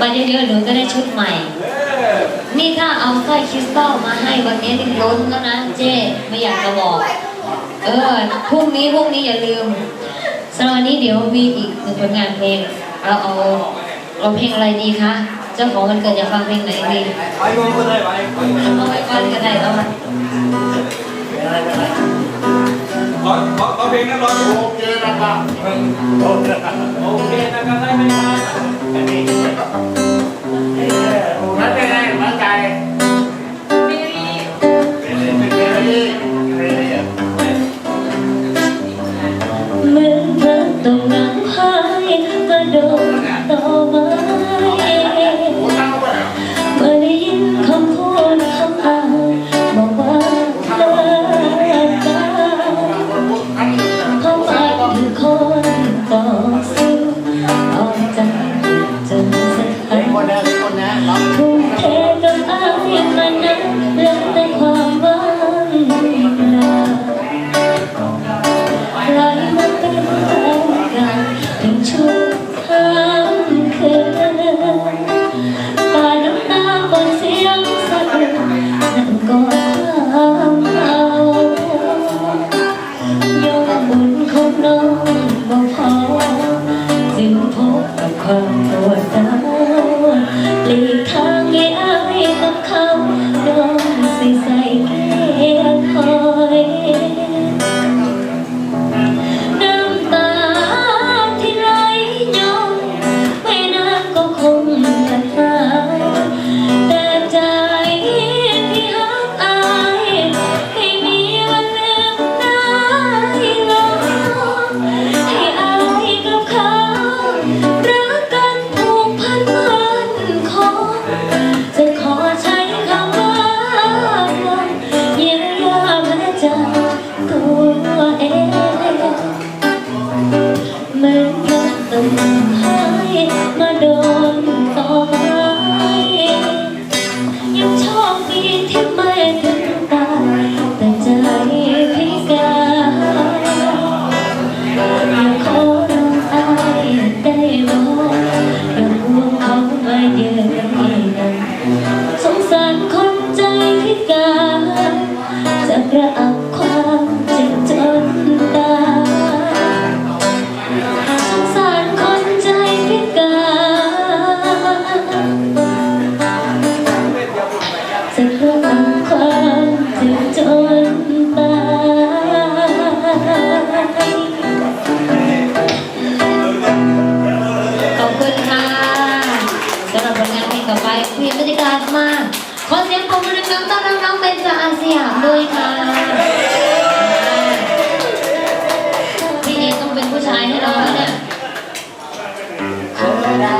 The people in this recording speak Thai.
มาเยอะๆหนูก็ได้ชุดใหม่ นี่ถ้าเอาสร้อยคริสตัลมาให้วันนี้นี่ล้นแล้วนะเจ๊ไม่อยากจะบอก เออพรุ่งนี้พรุ่งนี้อย่าลืมสำหรับวันนี้เดี๋ยวมีอีกหนึ่งผลงานเพลงเราเอาเอาเพลงอะไรดีคะเจ้าของมันเกิดอยากฟังเพลงไหนดีไปงงก็ได้ไปเอาไว้ก่อนก็ได้เอามาขอขอขอ เพลงนั้นร้องโอเคนะครับโอเคนะครับได้ไหมครับนั่นเป็นไงมั่นใจเป็นเป็นเป็นเป็นเหมือนเธอต้องนั่งพายกระโดดต่อม้โคือคนต่อสู้เอาใจจนสุดท้ายคนนี้คนนี้รับทุ่มเทกับอายมันนั้นเหลือแต่ความ สงสารคนใจพิการ ขอเสียงปรบมือดังต้อนรับน้องเบนจาอาเซียนด้วยค่ะ